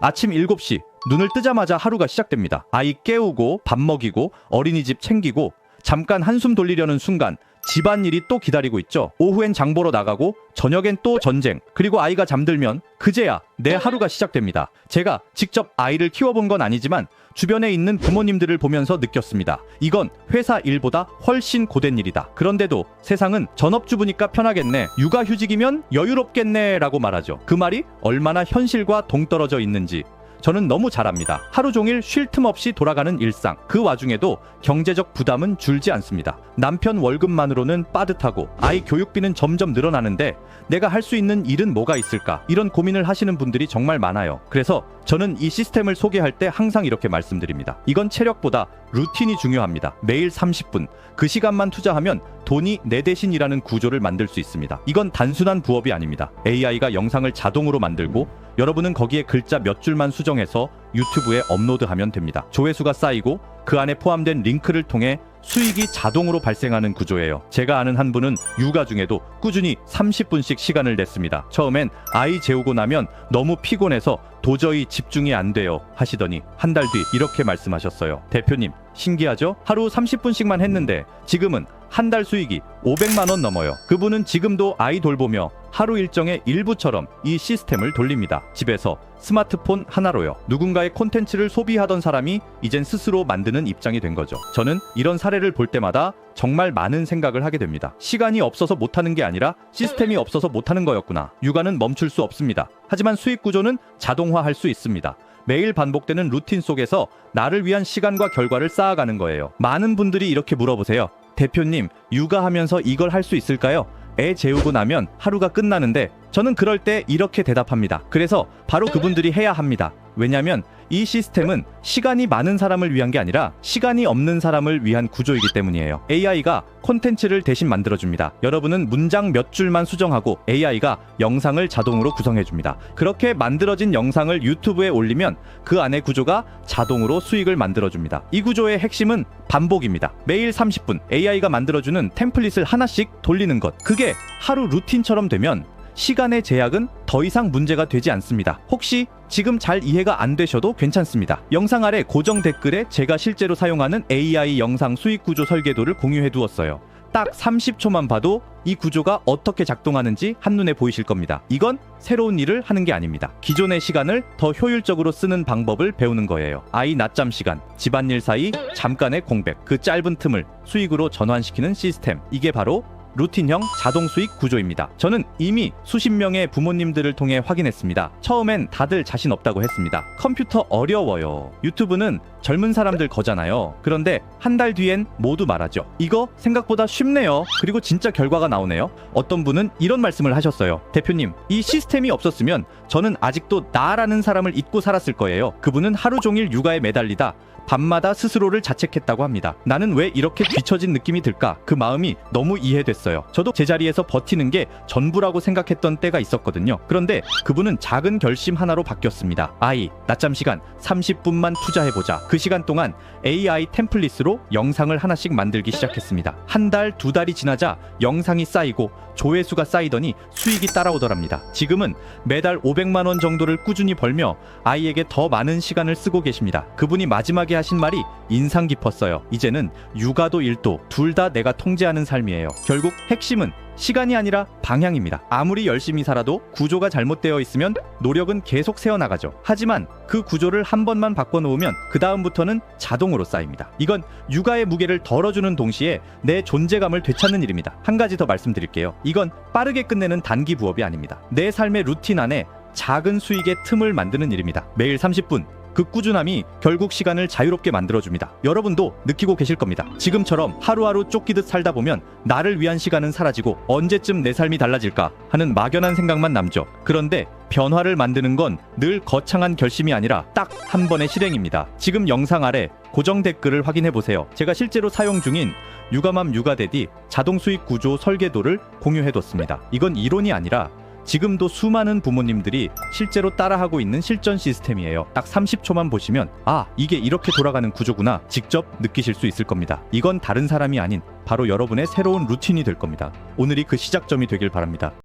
아침 7시 눈을 뜨자마자 하루가 시작됩니다. 아이 깨우고 밥 먹이고 어린이집 챙기고 잠깐 한숨 돌리려는 순간 집안일이 또 기다리고 있죠. 오후엔 장 보러 나가고 저녁엔 또 전쟁. 그리고 아이가 잠들면 그제야 내 하루가 시작됩니다. 제가 직접 아이를 키워본 건 아니지만 주변에 있는 부모님들을 보면서 느꼈습니다. 이건 회사 일보다 훨씬 고된 일이다. 그런데도 세상은 전업주부니까 편하겠네. 육아휴직이면 여유롭겠네. 라고 말하죠. 그 말이 얼마나 현실과 동떨어져 있는지 저는 너무 잘 압니다. 하루 종일 쉴 틈 없이 돌아가는 일상. 그 와중에도 경제적 부담은 줄지 않습니다. 남편 월급만으로는 빠듯하고 아이 교육비는 점점 늘어나는데 내가 할 수 있는 일은 뭐가 있을까? 이런 고민을 하시는 분들이 정말 많아요. 그래서 저는 이 시스템을 소개할 때 항상 이렇게 말씀드립니다. 이건 체력보다 루틴이 중요합니다. 매일 30분. 그 시간만 투자하면 돈이 내 대신 일하는 구조를 만들 수 있습니다. 이건 단순한 부업이 아닙니다. AI가 영상을 자동으로 만들고 여러분은 거기에 글자 몇 줄만 수정해서 유튜브에 업로드하면 됩니다. 조회수가 쌓이고 그 안에 포함된 링크를 통해 수익이 자동으로 발생하는 구조예요. 제가 아는 한 분은 육아 중에도 꾸준히 30분씩 시간을 냈습니다. 처음엔 아이 재우고 나면 너무 피곤해서 도저히 집중이 안 돼요 하시더니 한 달 뒤 이렇게 말씀하셨어요. 대표님, 신기하죠? 하루 30분씩만 했는데 지금은 한 달 수익이 500만 원 넘어요. 그분은 지금도 아이 돌보며 하루 일정의 일부처럼 이 시스템을 돌립니다. 집에서 스마트폰 하나로요. 누군가의 콘텐츠를 소비하던 사람이 이젠 스스로 만드는 입장이 된 거죠. 저는 이런 사례를 볼 때마다 정말 많은 생각을 하게 됩니다. 시간이 없어서 못하는 게 아니라 시스템이 없어서 못하는 거였구나. 육아는 멈출 수 없습니다. 하지만 수익 구조는 자동화할 수 있습니다. 매일 반복되는 루틴 속에서 나를 위한 시간과 결과를 쌓아가는 거예요. 많은 분들이 이렇게 물어보세요. 대표님, 육아하면서 이걸 할 수 있을까요? 애 재우고 나면 하루가 끝나는데 저는 그럴 때 이렇게 대답합니다. 그래서 바로 그분들이 해야 합니다. 왜냐면 이 시스템은 시간이 많은 사람을 위한 게 아니라 시간이 없는 사람을 위한 구조이기 때문이에요. AI가 콘텐츠를 대신 만들어줍니다. 여러분은 문장 몇 줄만 수정하고 AI가 영상을 자동으로 구성해줍니다. 그렇게 만들어진 영상을 유튜브에 올리면 그 안의 구조가 자동으로 수익을 만들어줍니다. 이 구조의 핵심은 반복입니다. 매일 30분 AI가 만들어주는 템플릿을 하나씩 돌리는 것. 그게 하루 루틴처럼 되면 시간의 제약은 더 이상 문제가 되지 않습니다. 혹시 지금 잘 이해가 안 되셔도 괜찮습니다. 영상 아래 고정 댓글에 제가 실제로 사용하는 AI 영상 수익 구조 설계도를 공유해 두었어요. 딱 30초만 봐도 이 구조가 어떻게 작동하는지 한눈에 보이실 겁니다. 이건 새로운 일을 하는 게 아닙니다. 기존의 시간을 더 효율적으로 쓰는 방법을 배우는 거예요. 아이 낮잠 시간, 집안일 사이 잠깐의 공백, 그 짧은 틈을 수익으로 전환시키는 시스템. 이게 바로 루틴형 자동 수익 구조입니다. 저는 이미 수십 명의 부모님들을 통해 확인했습니다. 처음엔 다들 자신 없다고 했습니다. 컴퓨터 어려워요. 유튜브는 젊은 사람들 거잖아요. 그런데 한 달 뒤엔 모두 말하죠. 이거 생각보다 쉽네요. 그리고 진짜 결과가 나오네요. 어떤 분은 이런 말씀을 하셨어요. 대표님, 이 시스템이 없었으면 저는 아직도 나라는 사람을 잊고 살았을 거예요. 그분은 하루 종일 육아에 매달리다 밤마다 스스로를 자책했다고 합니다. 나는 왜 이렇게 뒤처진 느낌이 들까? 그 마음이 너무 이해됐어요. 저도 제자리에서 버티는 게 전부라고 생각했던 때가 있었거든요. 그런데 그분은 작은 결심 하나로 바뀌었습니다. 아이, 낮잠 시간 30분만 투자해보자. 그 시간 동안 AI 템플릿으로 영상을 하나씩 만들기 시작했습니다. 한 달, 두 달이 지나자 영상이 쌓이고 조회수가 쌓이더니 수익이 따라오더랍니다. 지금은 매달 500만 원 정도를 꾸준히 벌며 아이에게 더 많은 시간을 쓰고 계십니다. 그분이 마지막에 하신 말이 인상 깊었어요. 이제는 육아도 일도 둘 다 내가 통제하는 삶이에요. 결국 핵심은 시간이 아니라 방향입니다. 아무리 열심히 살아도 구조가 잘못되어 있으면 노력은 계속 세워나가죠. 하지만 그 구조를 한 번만 바꿔놓으면 그 다음부터는 자동으로 쌓입니다. 이건 육아의 무게를 덜어주는 동시에 내 존재감을 되찾는 일입니다. 한 가지 더 말씀드릴게요. 이건 빠르게 끝내는 단기 부업이 아닙니다. 내 삶의 루틴 안에 작은 수익의 틈을 만드는 일입니다. 매일 30분 그 꾸준함이 결국 시간을 자유롭게 만들어줍니다. 여러분도 느끼고 계실 겁니다. 지금처럼 하루하루 쫓기듯 살다 보면 나를 위한 시간은 사라지고 언제쯤 내 삶이 달라질까 하는 막연한 생각만 남죠. 그런데 변화를 만드는 건 늘 거창한 결심이 아니라 딱 한 번의 실행입니다. 지금 영상 아래 고정 댓글을 확인해 보세요. 제가 실제로 사용 중인 육아맘 육아대디 자동 수익 구조 설계도를 공유해 뒀습니다. 이건 이론이 아니라 지금도 수많은 부모님들이 실제로 따라하고 있는 실전 시스템이에요. 딱 30초만 보시면 아, 이게 이렇게 돌아가는 구조구나 직접 느끼실 수 있을 겁니다. 이건 다른 사람이 아닌 바로 여러분의 새로운 루틴이 될 겁니다. 오늘이 그 시작점이 되길 바랍니다.